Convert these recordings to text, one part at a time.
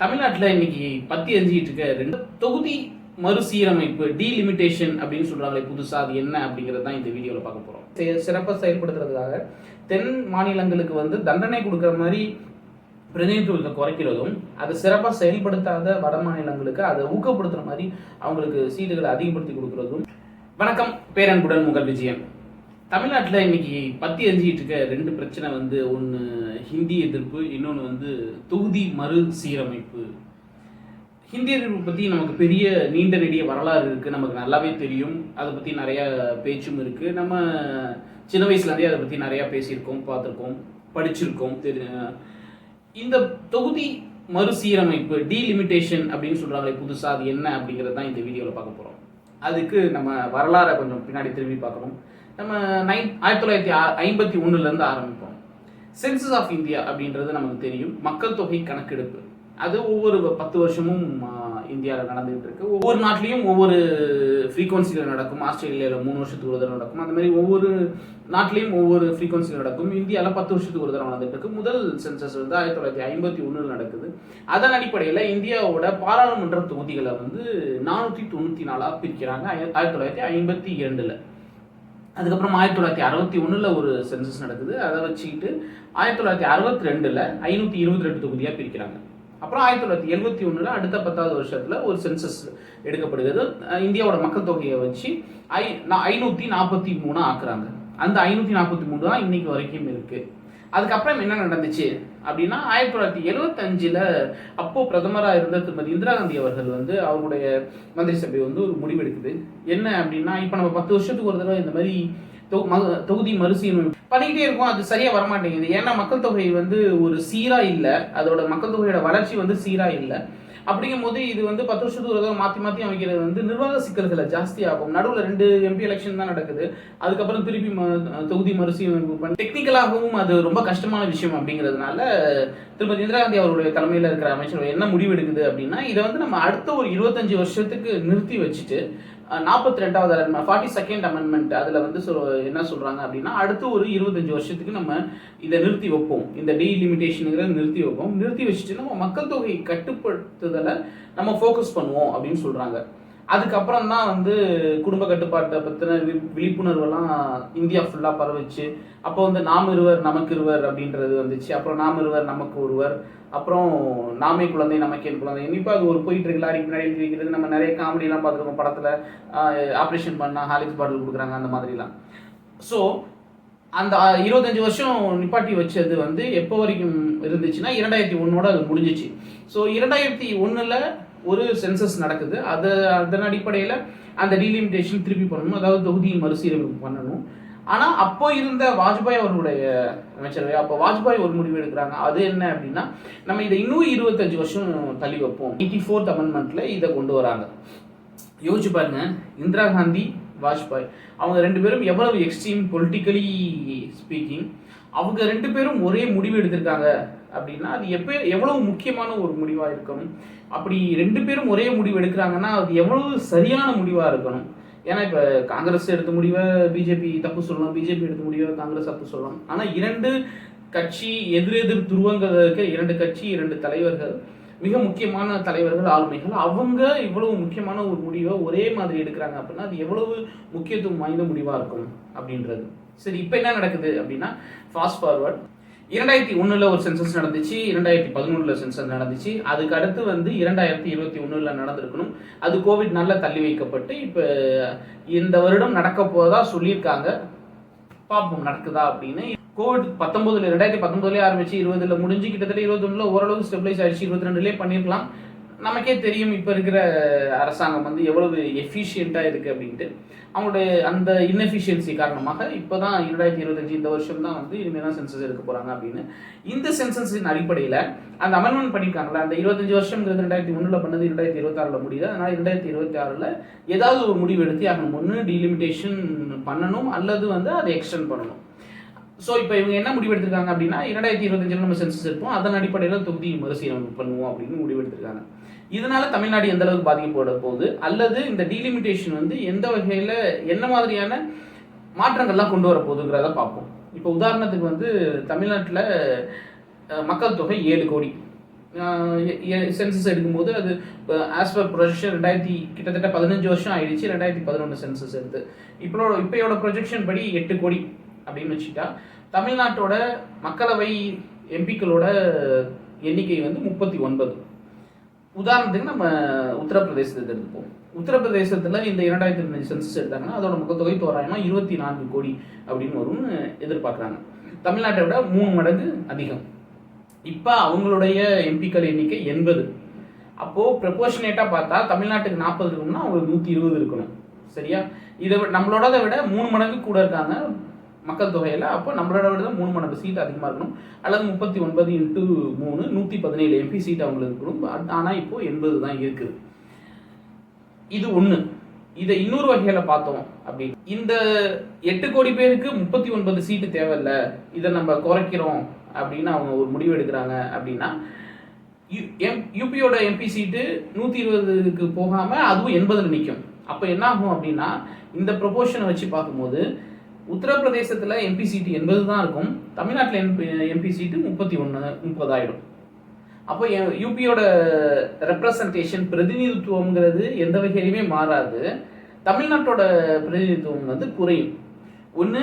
தமிழ்நாட்டில் இன்னைக்கு பத்தி எரிஞ்சிக்கிட்டு இருக்க ரெண்டு தொகுதி மறுசீரமைப்பு டீலிமிட்டேஷன் அப்படின்னு சொல்கிறாங்களே புதுசாக அது என்ன அப்படிங்கிறது தான் இந்த வீடியோவில் பார்க்க போகிறோம் சிறப்பாக செயல்படுத்துறதுக்காக தென் மாநிலங்களுக்கு வந்து தண்டனை கொடுக்குற மாதிரி பிரதிநிதித்துவத்தை குறைக்கிறதும் அதை சிறப்பாக செயல்படுத்தாத வட மாநிலங்களுக்கு அதை ஊக்கப்படுத்துகிற மாதிரி அவங்களுக்கு சீட்டுகளை அதிகப்படுத்தி கொடுக்குறதும். வணக்கம் பேரன்புடன் முகல் விஜயன். தமிழ்நாட்டில் இன்னைக்கு பத்தி எரிஞ்சிக்கிட்டு இருக்க ரெண்டு பிரச்சனை வந்து ஒன்று ஹிந்தி எதிர்ப்பு இன்னொன்று வந்து தொகுதி மறுசீரமைப்பு ஹிந்தி எதிர்ப்பு பற்றி நமக்கு பெரிய நீண்ட நெடிய வரலாறு இருக்குது நமக்கு நல்லாவே தெரியும். அதை பற்றி நிறையா பேச்சும் இருக்குது நம்ம சின்ன வயசுலேருந்தே அதை பற்றி நிறையா பேசியிருக்கோம் பார்த்துருக்கோம் படிச்சிருக்கோம். தெரி இந்த தொகுதி மறுசீரமைப்பு டீலிமிட்டேஷன் அப்படின்னு சொல்கிறாங்களே புதுசாக அது என்ன அப்படிங்கிறது தான் இந்த வீடியோவில் பார்க்க போகிறோம் அதுக்கு நம்ம வரலாறை கொஞ்சம் பின்னாடி திரும்பி பார்க்கணும். நம்ம நைன் ஆயிரத்தி தொள்ளாயிரத்தி ஐம்பத்தி ஒன்றுலேருந்து ஆரம்பிப்போம். சென்சஸ் ஆஃப் இந்தியா அப்படின்றது நமக்கு தெரியும். மக்கள் தொகை கணக்கெடுப்பு. அது ஒவ்வொரு பத்து வருஷமும் இந்தியாவில் நடந்துகிட்டு இருக்கு. ஒவ்வொரு நாட்டிலையும் ஒவ்வொரு ஃப்ரீக்வன்சியில் நடக்கும். ஆஸ்திரேலியாவில் மூணு வருஷத்துக்கு ஒரு தடவை நடக்கும். அந்த மாதிரி ஒவ்வொரு நாட்டிலையும் ஒவ்வொரு ஃப்ரீக்வன்சியில் நடக்கும். இந்தியாவில் பத்து வருஷத்துக்கு ஒரு தடவை நடந்துட்டு இருக்கு. முதல் சென்சஸ் வந்து ஆயிரத்தி தொள்ளாயிரத்தி ஐம்பத்தி ஒன்றில் நடக்குது. அதன் அடிப்படையில் இந்தியாவோட பாராளுமன்ற தொகுதிகளை வந்து நானூற்றி தொண்ணூற்றி நாலாக பிரிக்கிறாங்க. ஆயிரத்தி தொள்ளாயிரத்தி ஐம்பத்தி இரண்டில். அதுக்கப்புறம் ஆயிரத்தி தொள்ளாயிரத்தி அறுபத்தி ஒன்றில் ஒரு சென்சஸ் நடக்குது. அதை வச்சுக்கிட்டு ஆயிரத்தி தொள்ளாயிரத்தி அறுபத்தி ரெண்டில் ஐநூற்றி இருபத்தி ரெண்டு தொகுதியாக பிரிக்கிறாங்க. அப்புறம் ஆயிரத்தி தொள்ளாயிரத்தி எழுபத்தி ஒன்றில் அடுத்த பத்தாவது வருஷத்தில் ஒரு சென்சஸ் எடுக்கப்படுகிறது. இந்தியாவோட மக்கள் தொகையை வச்சு ஐ ஐநூற்றி நாற்பத்தி மூணு ஆக்குறாங்க. அந்த ஐநூற்றி நாற்பத்தி மூணு தான் இன்னைக்கு வரைக்கும் இருக்குது அதுக்கப்புறம் என்ன நடந்துச்சு அப்படின்னா ஆயிரத்தி தொள்ளாயிரத்தி எழுவத்தஞ்சில் அப்போ பிரதமராக இருந்த திருமதி இந்திரா காந்தி அவர்கள் வந்து அவருடைய மந்திரி சபை வந்து ஒரு முடிவெடுக்குது. என்ன அப்படின்னா இப்போ நம்ம பத்து வருஷத்துக்கு ஒரு தடவை இந்த மாதிரி ம- தொகுதி மறுசீரமைப்பு பண்ணிக்கிட்டே இருக்கும். அது சரியாக வரமாட்டேங்குது. ஏன்னா மக்கள் தொகை வந்து ஒரு சீராக இல்லை. அதோட மக்கள் தொகையோட வளர்ச்சி வந்து சீராக இல்லை. அப்படிங்கும்போது இது வந்து பத்து வருஷத்துக்கு ஒரு தடவை மாற்றி மாற்றி அமைக்கிறது வந்து நிர்வாக சிக்கல்களை ஜாஸ்தி ஆகும். நடுவில் ரெண்டு எம்பி எலெக்ஷன் தான் நடக்குது. அதுக்கப்புறம் திருப்பி ம- தொகுதி மறுசீரமைப்பு பண்ணி டெக்னிக்கலாகவும் அது ரொம்ப கஷ்டமான விஷயம் அப்படிங்கிறதுனால திருமதி இந்திரா காந்தி அவருடைய தலைமையில் இருக்கிற அமைச்சர் என்ன முடிவு எடுக்குது அப்படின்னா இதை வந்து நம்ம அடுத்த ஒரு இருபத்தஞ்சு வருஷத்துக்கு நிறுத்தி வச்சுட்டு நாற்பத்தி ரெண்டாவது அமெண்ட்மெண்ட் ஃபார்ட்டி செகண்ட் அமெண்ட்மெண்ட் அதில் வந்து சொல் என்ன சொல்கிறாங்க அப்படின்னா அடுத்து ஒரு இருபத்தஞ்சு வருஷத்துக்கு நம்ம இதை நிறுத்தி வைப்போம். இந்த டீலிமிட்டேஷனுங்கிறத நிறுத்தி வைப்போம். நிறுத்தி வச்சுட்டு நம்ம மக்கள் தொகை கட்டுப்படுத்துதலை நம்ம ஃபோக்கஸ் பண்ணுவோம் அப்படின்னு சொல்கிறாங்க அதுக்கப்புறம் தான் வந்து குடும்ப கட்டுப்பாட்டை பற்றின விழிப்புணர்வெல்லாம் இந்தியா ஃபுல்லாக பரவிச்சு அப்போ வந்து நாம் இருவர் நமக்கு இருவர் அப்படின்றது வந்துச்சு. அப்புறம் நாம் இருவர் நமக்கு ஒருவர். அப்புறம் நாமே குழந்தை நமக்கே குழந்தை. இப்போ அது ஒரு போயிட்டு இருக்கு லாரிக்கு முன்னாடி இருக்கிறது நம்ம நிறைய காமெடியெலாம் பார்த்துருக்கோம் படத்தில். ஆப்ரேஷன் பண்ணால் ஹாலிக்ஸ் பாட்டில் கொடுக்குறாங்க அந்த மாதிரிலாம். ஸோ அந்த இருபத்தஞ்சி இருபத்தஞ்சு வருஷம் நிப்பாட்டி வச்சது வந்து எப்போ வரைக்கும் இருந்துச்சுன்னா இரண்டாயிரத்தி ஒன்னோட அது முடிஞ்சிச்சு. ஸோ இரண்டாயிரத்தி ஒன்றில் ஒரு சென்சஸ் நடக்குது. அது அதன் அடிப்படையில் அந்த டீலிமிட்டேஷன் திருப்பி பண்ணணும் அதாவது தொகுதி மறுசீரமைப்பு பண்ணணும். ஆனால் அப்போ இருந்த வாஜ்பாய் அவர்களுடைய அமைச்சரவை அப்போ வாஜ்பாய் ஒரு முடிவு எடுக்கிறாங்க. அது என்ன அப்படின்னா நம்ம இதை இன்னும் இருபத்தஞ்சு வருஷம் தள்ளி வைப்போம். எயிட்டி ஃபோர்த் அமெண்ட்மெண்ட்டில் இதை கொண்டு வராங்க. யோசிச்சு பாருங்க. இந்திரா காந்தி வாஜ்பாய் அவங்க ரெண்டு பேரும் எவ்வளவு எக்ஸ்ட்ரீம் பொலிட்டிக்கலி ஸ்பீக்கிங் அவங்க ரெண்டு பேரும் ஒரே முடிவு எடுத்திருக்காங்க. அப்படின்னா அது எப்போ எவ்வளவு முக்கியமான ஒரு முடிவாக இருக்கணும்? அப்படி ரெண்டு பேரும் ஒரே முடிவு எடுக்கிறாங்கன்னா அது எவ்வளவு சரியான முடிவாக இருக்கணும்? ஏன்னா இப்போ காங்கிரஸ் எடுத்த முடிவை பிஜேபி தப்பு சொல்லலாம் பிஜேபி எடுத்த முடிவை காங்கிரஸ் தப்பு சொல்லலாம் ஆனால் இரண்டு கட்சி எதிர் எதிர் துருவங்கள் இருக்க இரண்டு கட்சி இரண்டு தலைவர்கள் மிக முக்கியமான தலைவர்கள் ஆளுமைகள் அவங்க இவ்வளவு முக்கியமான ஒரு முடிவை ஒரே மாதிரி எடுக்கிறாங்க அப்படின்னா அது எவ்வளவு முக்கியத்துவம் வாய்ந்த முடிவாக இருக்கும் அப்படின்றது. சரி இப்போ என்ன நடக்குது அப்படின்னா ஃபாஸ்ட் ஃபார்வர்ட் இரண்டாயிரத்தி ஒன்றில் ஒரு சென்சஸ் நடந்துச்சு இரண்டாயிரத்தி பதினொன்றில் சென்சஸ் நடந்துச்சு. அதுக்கு அடுத்து வந்து இரண்டாயிரத்தி இருபத்தி ஒன்றில் நடந்திருக்கணும். அது கோவிட் நல்லா தள்ளி வைக்கப்பட்டு இப்போ இந்த வருடம் நடக்க போதா சொல்லியிருக்காங்க. பார்ப்போம் நடக்குதா அப்படின்னு. கோவிட் பத்தொன்பதுல ரெண்டாயிரத்தி பத்தொன்பதுலேயே ஆரம்பிச்சு இருபதுல முடிஞ்சு கிட்டத்தட்ட இருபத்தொன்னுல ஓரளவுக்கு ஸ்டெபிலைஸ் ஆயிடுச்சு இருபத்தி ரெண்டுலேயே பண்ணியிருக்கலாம். நமக்கே தெரியும் இப்போ இருக்கிற அரசாங்கம் வந்து எவ்வளவு எஃபிஷியண்ட்டாக இருக்குது அப்படின்ட்டு. அவங்களுடைய அந்த இன்எஃபிஷியன்சி காரணமாக இப்போ தான் இரண்டாயிரத்தி இருபத்தஞ்சு இந்த வருஷம் தான் வந்து இனிமேல் தான் சென்சஸ் எடுக்க போகிறாங்க அப்படின்னு. இந்த சென்சஸின் அடிப்படையில் அந்த அமெண்ட்மெண்ட் பண்ணியிருக்காங்களே அந்த இருபத்தஞ்சி வருஷங்கிறது ரெண்டாயிரத்தி ஒன்றில் பண்ணது ரெண்டாயிரத்தி இருபத்தாறில் முடியுது. அதனால் ரெண்டாயிரத்தி இருபத்தி ஆறில் ஏதாவது ஒரு முடிவு எடுத்து ஆகணும் ஒன்று டீலிமிட்டேஷன் பண்ணணும் அல்லது வந்து அதை எக்ஸ்டெண்ட் பண்ணணும். ஸோ இப்போ இவங்க என்ன முடிவு எடுத்திருக்காங்க அப்படின்னா இரண்டாயிரத்தி இருபத்தஞ்சில் நம்ம சென்சஸ் எடுப்போம். அதன் அடிப்படையில் தொகுதி மறுசீரமைப்பு பண்ணுவோம் அப்படின்னு முடிவு எடுத்திருக்காங்க. இதனால தமிழ்நாடு எந்த அளவுக்கு பாதிக்கப்பட போகுது? அல்லது இந்த டீலிமிட்டேஷன் வந்து எந்த வகையில் என்ன மாதிரியான மாற்றங்கள்லாம் கொண்டு வர போகுதுங்கிறத பார்ப்போம். இப்போ உதாரணத்துக்கு வந்து தமிழ்நாட்டில் மக்கள் தொகை ஏழு கோடி. சென்சஸ் எடுக்கும்போது அது ஆஸ் பர் ப்ரொஜெக்ஷன் ரெண்டாயிரத்தி கிட்டத்தட்ட பதினஞ்சு வருஷம் ஆயிடுச்சு ரெண்டாயிரத்தி பதினொன்று சென்சஸ் எடுத்து. இப்போ இப்போயோட ப்ரொஜெக்ஷன் படி எட்டு கோடி அப்படின்னு வச்சுட்டா தமிழ்நாட்டோட மக்களவை எம்பிக்களோட எண்ணிக்கை வந்து முப்பத்தி ஒன்பது. உதாரணத்துக்கு நம்ம உத்தரப்பிரதேசத்தை எடுத்துப்போம் உத்தரப்பிரதேசத்தில் இந்த இரண்டாயிரத்தி ரெண்டு சென்சஸ் எடுத்தாங்கன்னா அதோட மக்கத்தொகை தோராயமாக இருபத்தி நான்கு கோடி அப்படின்னு வரும்னு எதிர்பார்க்குறாங்க. தமிழ்நாட்டை விட மூணு மடங்கு அதிகம். இப்போ அவங்களுடைய எம்பிக்கள் எண்ணிக்கை எண்பது. அப்போது ப்ரொபோர்ஷனேட்டாக பார்த்தா தமிழ்நாட்டுக்கு நாற்பது இருக்கணும்னா அவங்களுக்கு நூற்றி இருபது இருக்கணும். சரியா? இதை விட நம்மளோட விட மூணு மடங்கு கூட இருக்காங்க. மக்கள் தொகையில் அப்போ நம்மளோட விட தான் மூணு மடங்கு சீட் அதிகமாக இருக்கணும். அல்லது முப்பத்தி ஒன்பது இன்ட்டு மூணு நூற்றி பதினேழு எம்பி சீட் அவங்களுக்கு இருக்கணும். ஆனால் இப்போது எண்பது தான் இருக்குது. இது ஒன்று இதை இன்னொரு வகையில் பார்த்தோம் அப்படி. இந்த எட்டு கோடி பேருக்கு முப்பத்தி ஒன்பது சீட்டு தேவையில்லை. இதை நம்ம குறைக்கிறோம் அப்படின்னு அவங்க ஒரு முடிவு எடுக்கிறாங்க அப்படின்னா யூபியோட எம்பி சீட்டு நூற்றி இருபதுக்கு போகாமல் அதுவும் எண்பதில் நிற்கும் அப்போ என்ன ஆகும் அப்படின்னா இந்த ப்ரொபோஷனை வச்சு பார்க்கும்போது உத்தரப்பிரதேசத்தில் எம்பி சீட்டு எண்பது தான் இருக்கும். தமிழ்நாட்டில் எம்பி எம்பி சீட்டு முப்பத்தி ஒன்று முப்பதாயிடும். அப்போ யூபியோட ரெப்ரசன்டேஷன் பிரதிநிதித்துவங்கிறது எந்த வகையிலுமே மாறாது. தமிழ்நாட்டோட பிரதிநிதித்துவம் வந்து குறையும். ஒன்று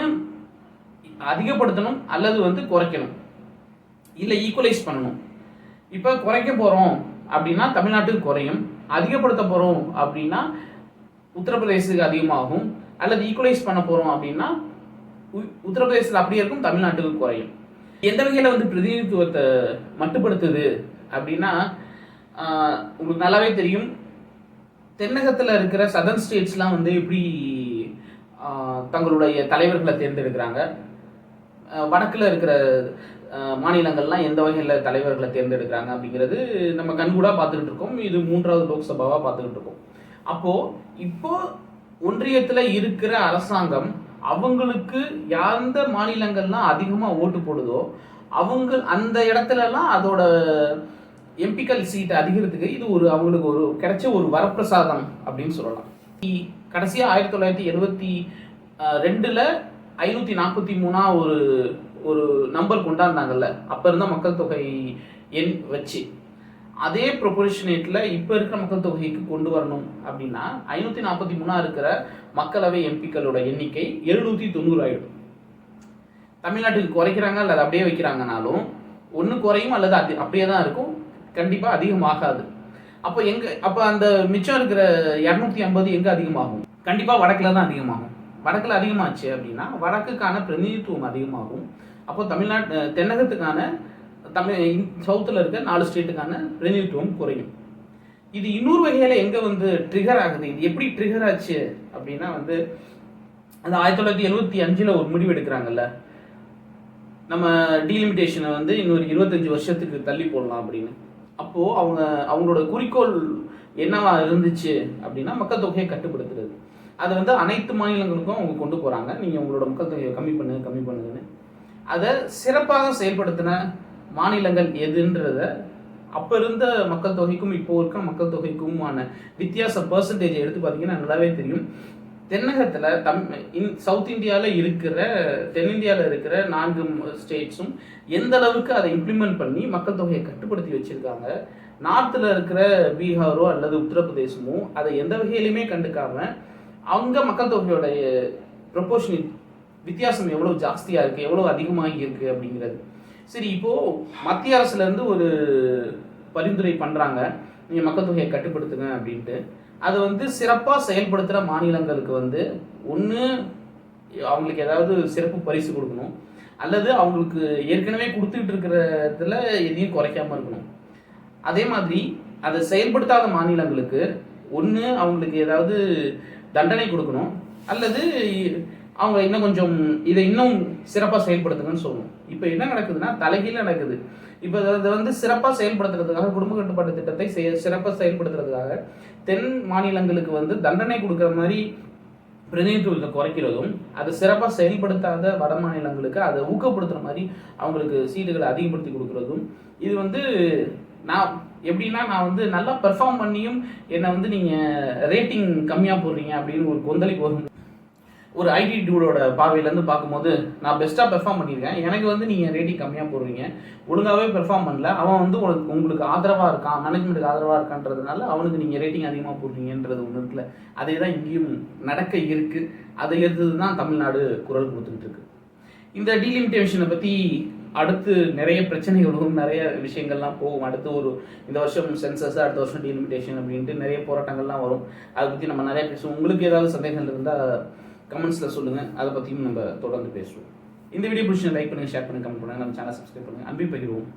அதிகப்படுத்தணும் அல்லது வந்து குறைக்கணும். இல்லை ஈக்குவலைஸ் பண்ணணும். இப்போ குறைக்க போகிறோம் அப்படின்னா தமிழ்நாட்டுக்கு குறையும். அதிகப்படுத்த போகிறோம் அப்படின்னா உத்தரப்பிரதேசத்துக்கு அதிகமாகும். அல்லது ஈக்குவலைஸ் பண்ண போகிறோம் அப்படின்னா உத்தரப்பிரதேசத்தில் அப்படியே இருக்கும் தமிழ்நாட்டுக்கு குறையும். எந்த வகையில் வந்து பிரதிநிதித்துவத்தை மட்டுப்படுத்துது அப்படின்னா உங்களுக்கு நல்லாவே தெரியும். தென்னகத்தில் இருக்கிற சதர்ன் ஸ்டேட்ஸ்லாம் வந்து எப்படி தங்களுடைய தலைவர்களை தேர்ந்தெடுக்கிறாங்க? வடக்கில் இருக்கிற மாநிலங்கள்லாம் எந்த வகையில் தலைவர்களை தேர்ந்தெடுக்கிறாங்க அப்படிங்கிறது நம்ம கண்கூடாக பார்த்துக்கிட்டு இருக்கோம். இது மூன்றாவது லோக்சபாவாக பார்த்துக்கிட்டு இருக்கோம். அப்போது இப்போது ஒன்றியத்தில் இருக்கிற அரசாங்கம் அவங்களுக்கு எந்த மாநிலங்கள்லாம் அதிகமாக ஓட்டு போடுதோ அவங்க அந்த இடத்துலலாம் அதோட எம்பிக்கல் சீட் அதிகரித்துக்கு இது ஒரு அவங்களுக்கு ஒரு கிடைச்ச ஒரு வரப்பிரசாதம் அப்படின்னு சொல்லலாம். கடைசியாக ஆயிரத்தி தொள்ளாயிரத்தி எழுபத்தி ரெண்டில் ஐநூற்றி நாற்பத்தி மூணா ஒரு ஒரு நம்பர் கொண்டாந்தாங்கல்ல அப்போ இருந்த மக்கள் தொகை எண் வச்சு. அதே ப்ரொபொரிஷனேட்டில் இப்போ இருக்கிற மக்கள் தொகைக்கு கொண்டு வரணும் அப்படின்னா ஐநூற்றி நாற்பத்தி மூணா இருக்கிற மக்களவை எம்பிக்களோட எண்ணிக்கை எழுநூற்றி தொண்ணூறு ஆயிடும். தமிழ்நாட்டுக்கு குறைக்கிறாங்க அல்லது அப்படியே வைக்கிறாங்கனாலும் ஒன்று குறையும் அல்லது அது அப்படியே தான் இருக்கும். கண்டிப்பாக அதிகமாகாது. அப்போ எங்கே அப்போ அந்த மிச்சம் இருக்கிற இரநூத்தி ஐம்பது எங்கே அதிகமாகும்? கண்டிப்பாக வடக்கில் தான் அதிகமாகும். வடக்கில் அதிகமாச்சு அப்படின்னா வடக்குக்கான பிரதிநிதித்துவம் அதிகமாகும். அப்போ தமிழ்நாட்டு தென்னகத்துக்கான தமிழ் சவுத்தில் இருக்க நாலு ஸ்டேட்டுக்கான பிரதிநிதித்துவம் குறையும். இது இன்னொரு வகையில் எங்கே வந்து ட்ரிகர் ஆகுது? இது எப்படி ட்ரிகர் ஆச்சு அப்படின்னா வந்து அந்த ஆயிரத்தி தொள்ளாயிரத்தி எழுபத்தி அஞ்சில் ஒரு முடிவு எடுக்கிறாங்கல்ல. நம்ம டீலிமிட்டேஷனை வந்து இன்னொரு இருபத்தஞ்சு வருஷத்துக்கு தள்ளி போடலாம் அப்படின்னு. அப்போது அவங்க அவங்களோட குறிக்கோள் என்னவா இருந்துச்சு அப்படின்னா மக்கள் தொகையை கட்டுப்படுத்துறது. அதை வந்து அனைத்து மாநிலங்களுக்கும் அவங்க கொண்டு போகிறாங்க நீங்கள் உங்களோட மக்கள் தொகையை கம்மி பண்ணு கம்மி பண்ணுங்கன்னு. அதை சிறப்பாக செயல்படுத்தின மாநிலங்கள் எதுன்றத அப்போ இருந்த மக்கள் தொகைக்கும் இப்போ இருக்க மக்கள் தொகைக்குமான வித்தியாசம் பர்சன்டேஜ் எடுத்து பார்த்தீங்கன்னா நல்லாவே தெரியும். தென்னகத்தில் தம் இன் சவுத் இந்தியாவில் இருக்கிற தென்னிந்தியாவில் இருக்கிற நான்கு ஸ்டேட்ஸும் எந்த அளவுக்கு அதை இம்ப்ளிமெண்ட் பண்ணி மக்கள் தொகையை கட்டுப்படுத்தி வச்சுருக்காங்க நார்த்தில் இருக்கிற பீகாரோ அல்லது உத்தரப்பிரதேசமோ அதை எந்த வகையிலுமே கண்டுக்காம அவங்க மக்கள் தொகையோடைய ப்ரொப்போர்ஷன் வித்தியாசம் எவ்வளோ ஜாஸ்தியாக இருக்குது எவ்வளோ அதிகமாகி இருக்குது அப்படிங்கிறது. சரி இப்போது மத்திய அரசுலேருந்து ஒரு பரிந்துரை பண்ணுறாங்க நீங்கள் மக்கள் தொகையை கட்டுப்படுத்துங்க அப்படின்ட்டு. அதை வந்து சிறப்பாக செயல்படுத்துகிற மாநிலங்களுக்கு வந்து ஒன்று அவங்களுக்கு ஏதாவது சிறப்பு பரிசு கொடுக்கணும். அல்லது அவங்களுக்கு ஏற்கனவே கொடுத்துக்கிட்டு இருக்கிறதுல எதையும் குறைக்காம இருக்கணும். அதே மாதிரி அதை செயல்படுத்தாத மாநிலங்களுக்கு ஒன்று அவங்களுக்கு ஏதாவது தண்டனை கொடுக்கணும். அல்லது அவங்க இன்னும் கொஞ்சம் இதை இன்னும் சிறப்பாக செயல்படுத்துங்கன்னு சொல்லணும் இப்போ என்ன நடக்குதுன்னா தலைகீழ நடக்குது. இப்போ அதை வந்து சிறப்பாக செயல்படுத்துறதுக்காக குடும்ப கட்டுப்பாட்டு திட்டத்தை செய- சிறப்பாக செயல்படுத்துறதுக்காக தென் மாநிலங்களுக்கு வந்து தண்டனை கொடுக்குற மாதிரி பிரதிநிதித்துவத்தை குறைக்கிறதும் அது சிறப்பாக செயல்படுத்தாத வட மாநிலங்களுக்கு அதை ஊக்கப்படுத்துகிற மாதிரி அவங்களுக்கு சீட்டுகளை அதிகப்படுத்தி கொடுக்குறதும் இது வந்து நான் எப்படின்னா நான் வந்து நல்லா பெர்ஃபார்ம் பண்ணியும் என்னை வந்து நீங்கள் ரேட்டிங் கம்மியாக போடுறீங்க அப்படின்னு ஒரு கொந்தளிப்பு வரும். ஒரு ஐடி டூடோட பார்வையிலேருந்து பார்க்கும்போது நான் பெஸ்ட்டாக பெர்ஃபார்ம் பண்ணியிருக்கேன். எனக்கு வந்து நீங்கள் ரேட்டிங் கம்மியாக போடுவீங்க ஒழுங்காகவே பெர்ஃபார்ம் பண்ணல. அவன் வந்து உங்களுக்கு உங்களுக்கு ஆதரவாக இருக்கான் மேனேஜ்மெண்ட்டுக்கு ஆதரவாக இருக்கான்றதுனால அவனுக்கு நீங்கள் ரேட்டிங் அதிகமாக போடுறீங்கன்றது ஒன்று இருக்குல்ல. அதே தான் இங்கேயும் நடக்க இருக்குது அதை எடுத்தது தான் தமிழ்நாடு குரல் கொடுத்துக்கிட்டு இருக்கு இந்த டீலிமிட்டேஷனை பற்றி அடுத்து நிறைய பிரச்சனைகளும் நிறைய விஷயங்கள்லாம் போகும். அடுத்து ஒரு இந்த வருஷம் சென்சஸ் அடுத்த வருஷம் டீலிமிட்டேஷன் அப்படின்ட்டு நிறைய போராட்டங்கள்லாம் வரும். அதை பற்றி நம்ம நிறைய பேசுவோம். உங்களுக்கு ஏதாவது சந்தேகங்கள் இருந்தால் கமெண்ட்ஸில் சொல்லுங்கள் அதை பற்றியும் நம்ம தொடர்ந்து பேசுவோம். இந்த வீடியோ பிடிச்சி லைக் பண்ணுங்கள் ஷேர் பண்ணுங்கள் கமெண்ட் பண்ணுங்கள் நம்ம சேனல் சப்ஸ்கிரைப் பண்ணுங்கள் அன்பி பகிர்வோம்.